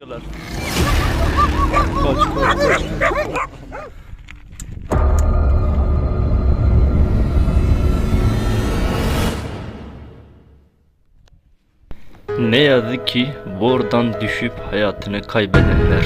Kaç kaç kaç. Ne yazık ki buradan düşüp hayatını kaybedenler.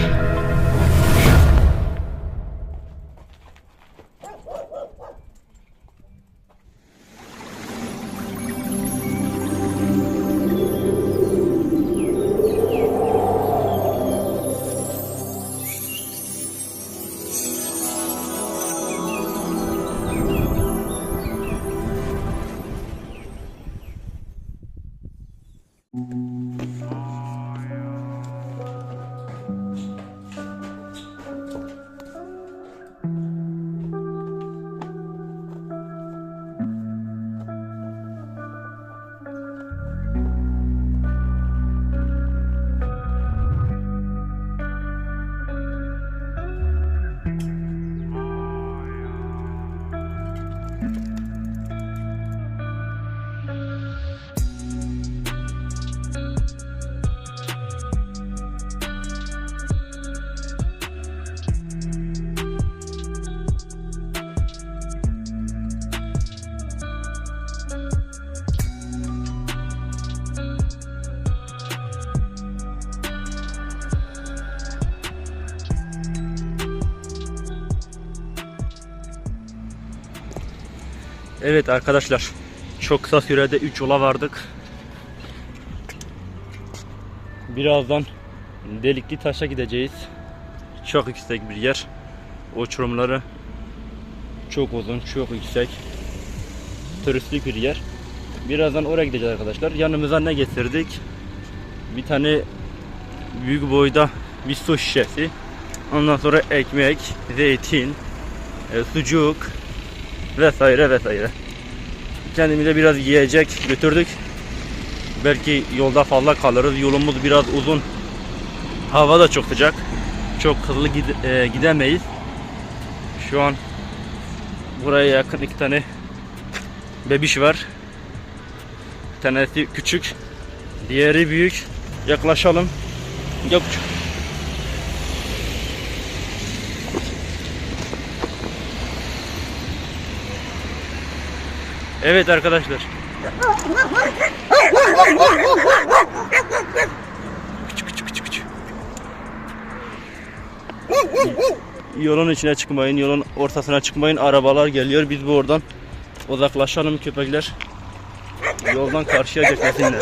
Evet arkadaşlar çok kısa sürede 3 yola vardık. Birazdan Delikli Taş'a gideceğiz. Çok yüksek bir yer. Uçurumları çok uzun, çok yüksek. Turistik bir yer. Birazdan oraya gideceğiz arkadaşlar. Yanımıza ne getirdik? Bir tane büyük boyda bir su şişesi. Ondan sonra ekmek, zeytin, e, sucuk, vesaire vesaire. Kendimize biraz yiyecek götürdük. Belki yolda fazla kalırız. Yolumuz biraz uzun. Hava da çok sıcak. Çok hızlı e, gidemeyiz. Şu an buraya yakın iki tane bebiş var. Bir tanesi küçük, diğeri büyük. Yaklaşalım. Yok. Evet arkadaşlar. Küçük küçük küçük küçük. Yolun içine çıkmayın, yolun ortasına çıkmayın. Arabalar geliyor. Biz bu oradan uzaklaşalım köpekler. Yoldan karşıya geçmesinler.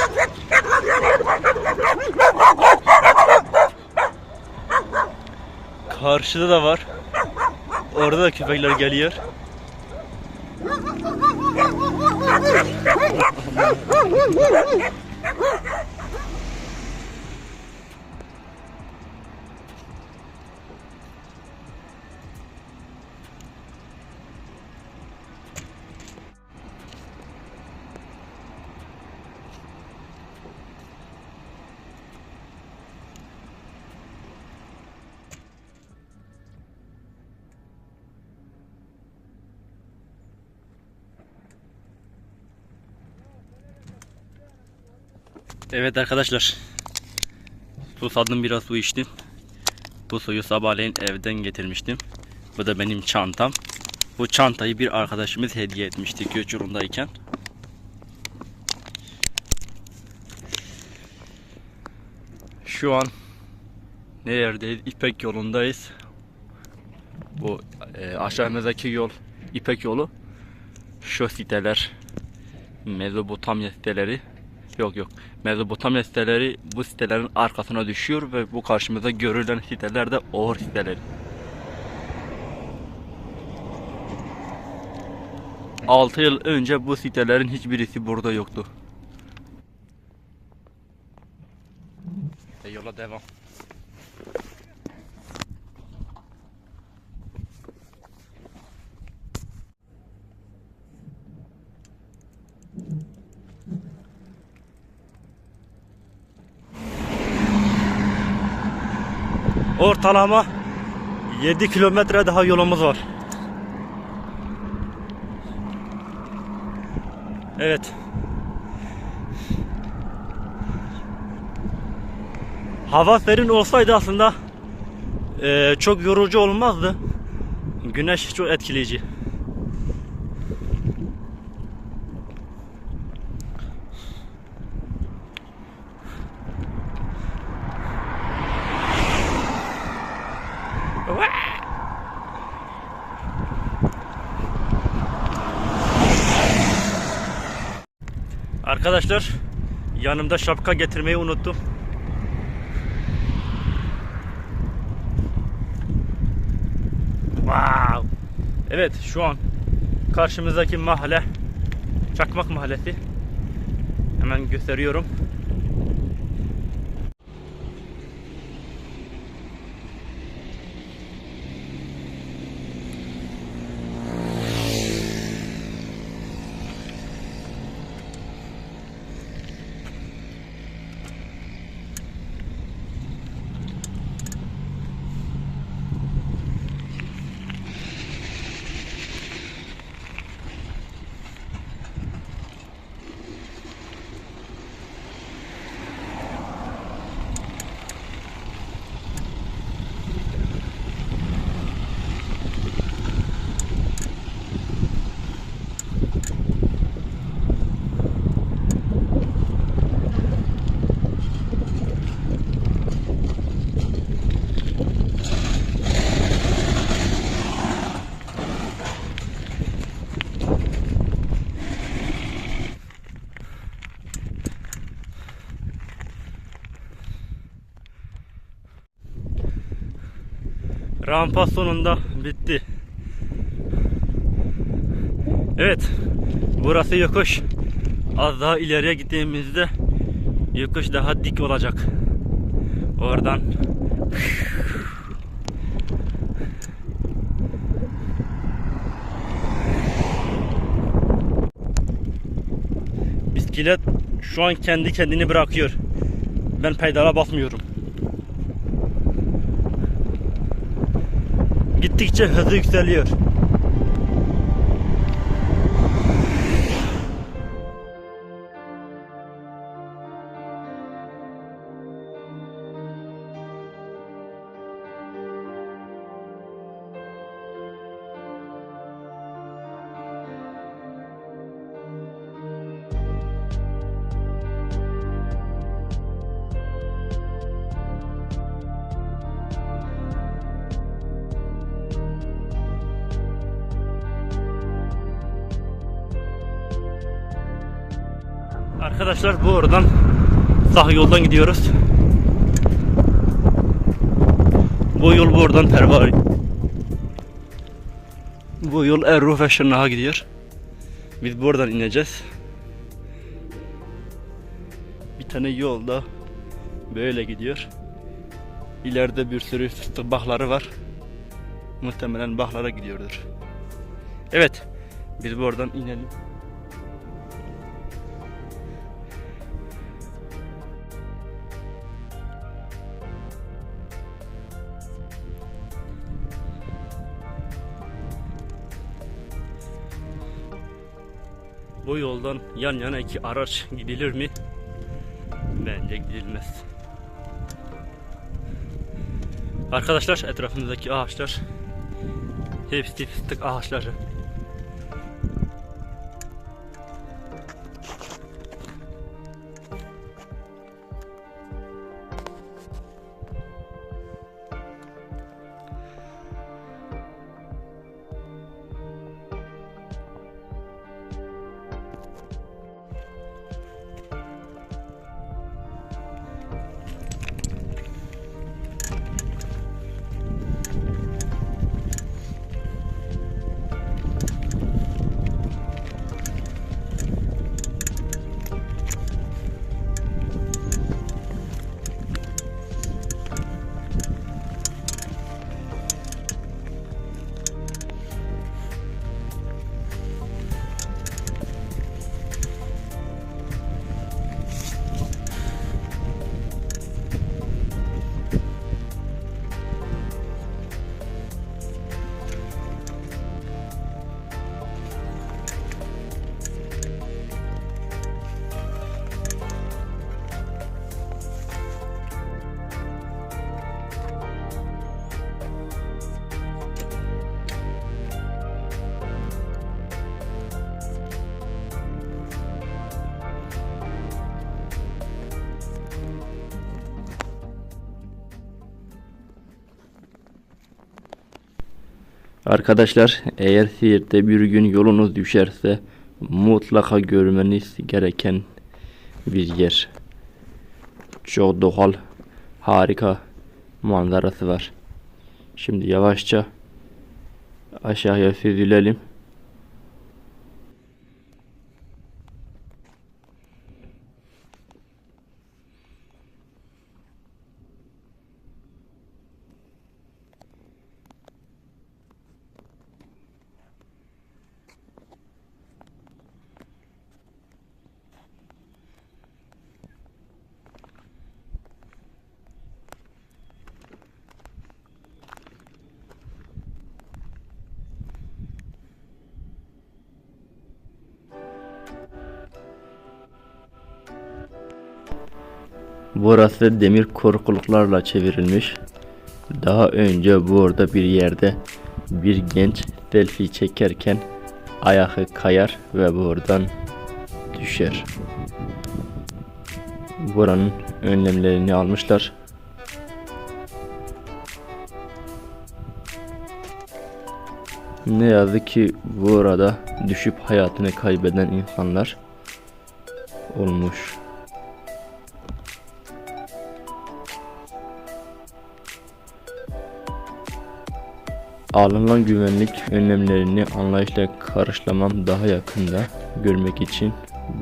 Karşıda da var. Orada da köpekler geliyor. 嗯嗯嗯嗯嗯嗯嗯 Evet arkadaşlar. Susadım biraz su içtim. Bu suyu sabahleyin evden getirmiştim. Bu da benim çantam. Bu çantayı bir arkadaşımız hediye etmişti Göçurun'dayken. Şu an neredeyiz? İpek yolundayız. Bu e, aşağımızdaki yol İpek yolu. Şu siteler Mezopotamya siteleri Yok yok. Mezopotamya siteleri bu sitelerin arkasına düşüyor ve bu karşımıza görülen siteler de Oğur siteleri. Altı yıl önce bu sitelerin hiçbirisi burada yoktu. E yola devam. Ortalama 7 kilometre daha yolumuz var. Evet. Hava serin olsaydı aslında eee, çok yorucu olmazdı. Güneş çok etkileyici. Arkadaşlar yanımda şapka getirmeyi unuttum. Wow. Evet şu an karşımızdaki mahalle Çakmak Mahallesi. Hemen gösteriyorum. Rampa sonunda bitti. Evet. Burası yokuş. Az daha ileriye gittiğimizde yokuş daha dik olacak. Oradan Bisiklet şu an kendi kendini bırakıyor. Ben pedala basmıyorum. Gittikçe hızı yükseliyor. Arkadaşlar bu oradan sağ yoldan gidiyoruz. Bu yol buradan Pervari. Bu yol Erruh ve Şırnak'a gidiyor. Biz buradan ineceğiz. Bir tane yol da böyle gidiyor. İleride bir sürü fıstık bahları var. Muhtemelen bahlara gidiyordur. Evet. Biz buradan inelim. Bu yoldan yan yana iki araç gidilir mi? Bence gidilmez. Arkadaşlar etrafımızdaki ağaçlar hepsi fıstık ağaçları. Arkadaşlar eğer Siirt'te bir gün yolunuz düşerse mutlaka görmeniz gereken bir yer. Çok doğal, harika manzarası var. Şimdi yavaşça aşağıya süzülelim. Burası demir korkuluklarla çevrilmiş. Daha önce burada bir yerde bir genç selfie çekerken ayağı kayar ve buradan düşer. Buranın önlemlerini almışlar. Ne yazık ki burada düşüp hayatını kaybeden insanlar olmuş. Alınan güvenlik önlemlerini anlayışla karşılamam daha yakında görmek için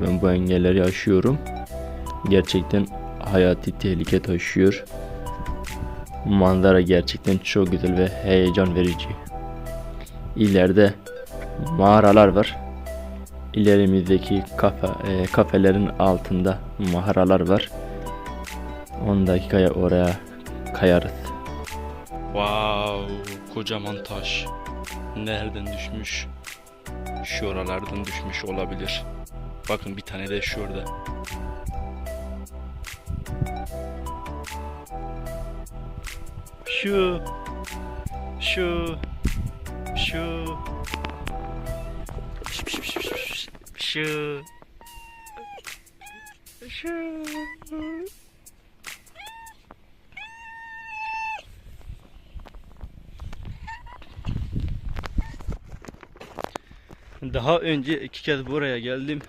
ben bu engelleri aşıyorum. Gerçekten hayati tehlike taşıyor. Manzara gerçekten çok güzel ve heyecan verici. İleride mağaralar var. İlerimizdeki kafe, e, kafelerin altında mağaralar var. 10 dakikaya oraya kayarız. Wow, kocaman taş. Nereden düşmüş? Şuralardan düşmüş olabilir. Bakın bir tane de şurada. Şu, şu, şu, şu, şu. Daha önce iki kez buraya geldim.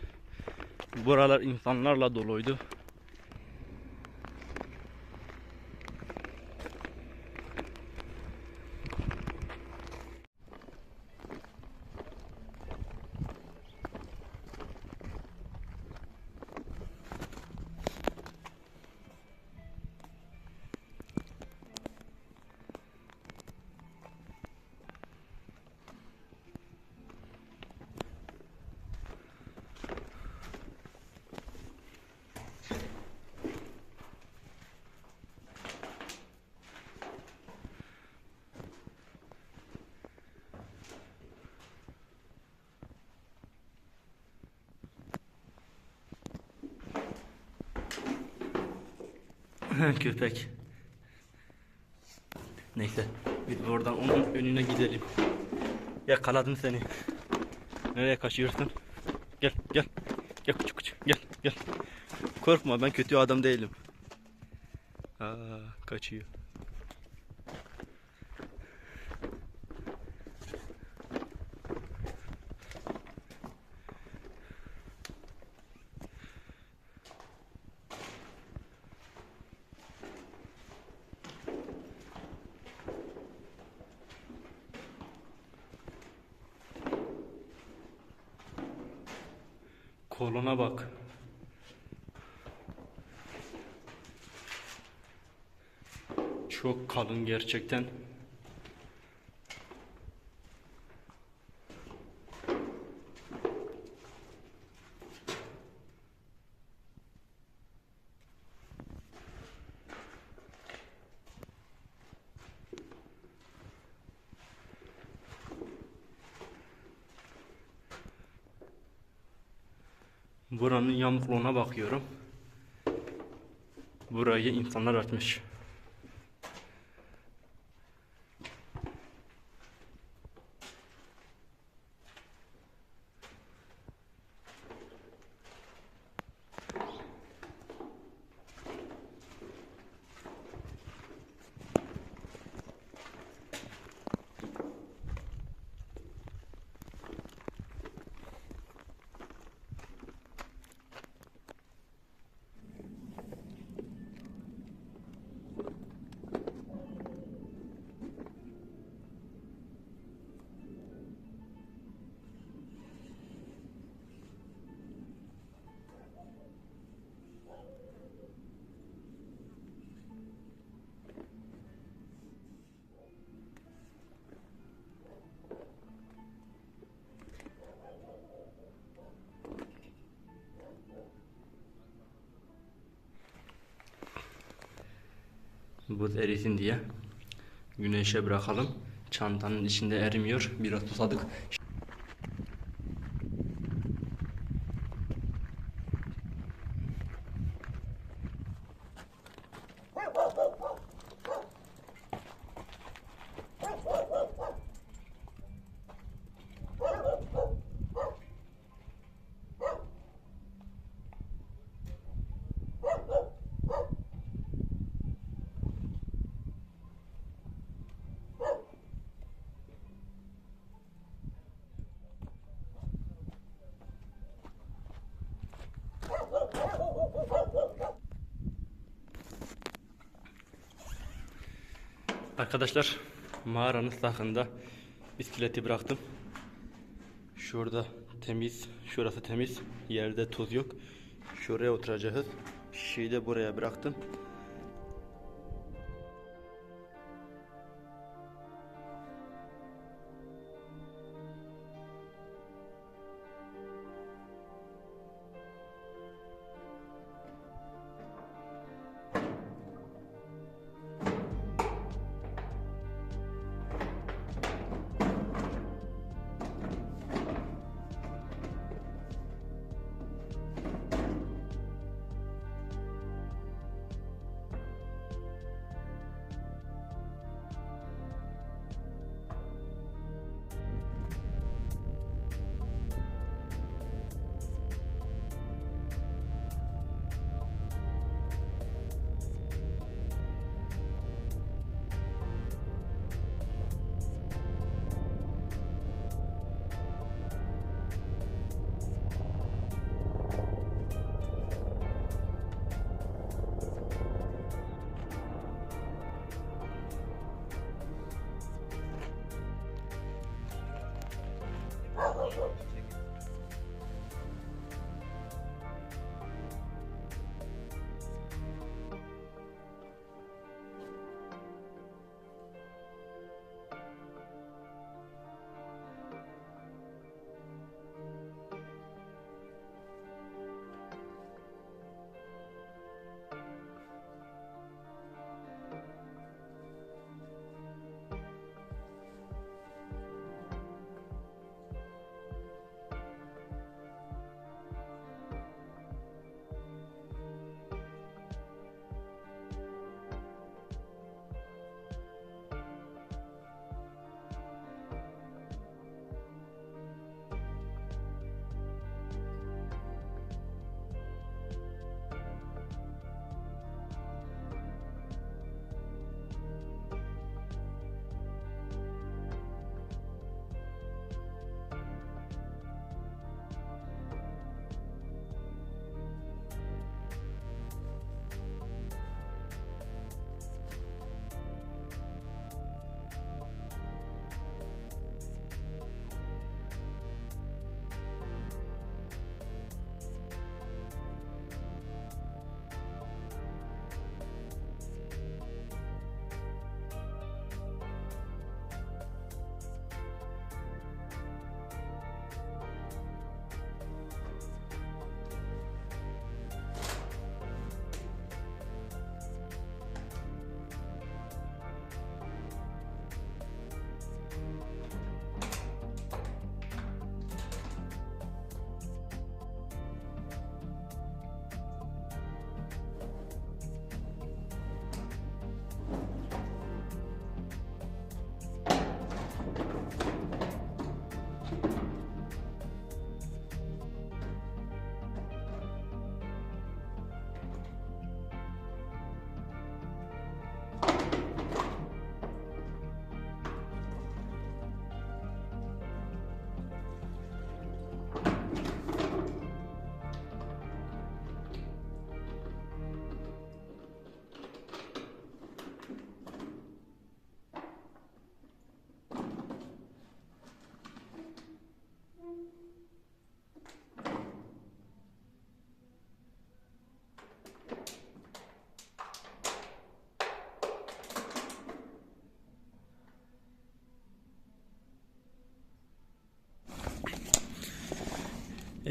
Buralar insanlarla doluydu. Köpek. Neyse biz buradan onun önüne gidelim. Yakaladım seni. Nereye kaçıyorsun? Gel gel. Gel küçük küçük gel gel. Korkma ben kötü adam değilim. Aa, kaçıyor. Koluna bak. Çok kalın gerçekten. Buranın yamukluğuna bakıyorum. Burayı insanlar açmış. Buz erisin diye. Güneşe bırakalım. Çantanın içinde erimiyor. Biraz susadık. Arkadaşlar mağaranın sahında bisikleti bıraktım. Şurada temiz, şurası temiz. Yerde toz yok. Şuraya oturacağız. Şişeyi de buraya bıraktım.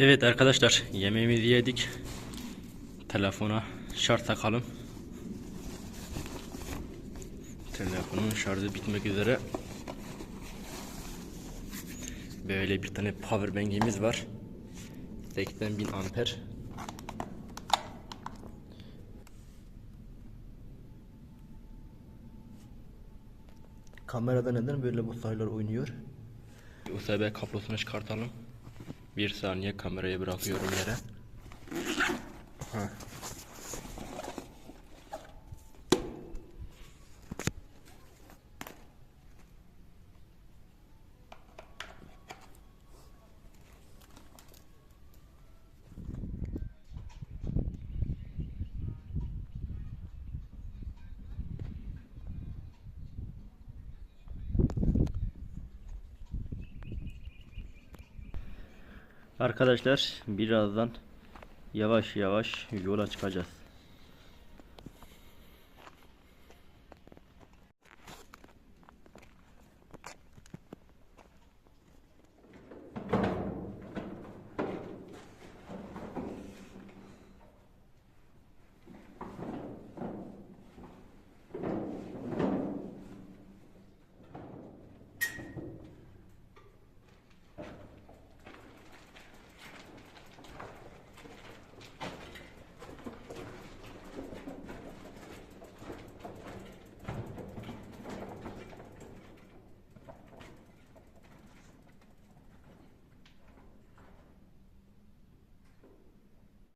Evet arkadaşlar yemeğimizi yedik. Telefona şarj takalım. Telefonun şarjı bitmek üzere. Böyle bir tane power bank'imiz var. 80.000 amper. Kamerada neden böyle bu sayılar oynuyor? USB kablosunu çıkartalım. Bir saniye kamerayı bırakıyorum yere. Ha. Arkadaşlar birazdan yavaş yavaş yola çıkacağız.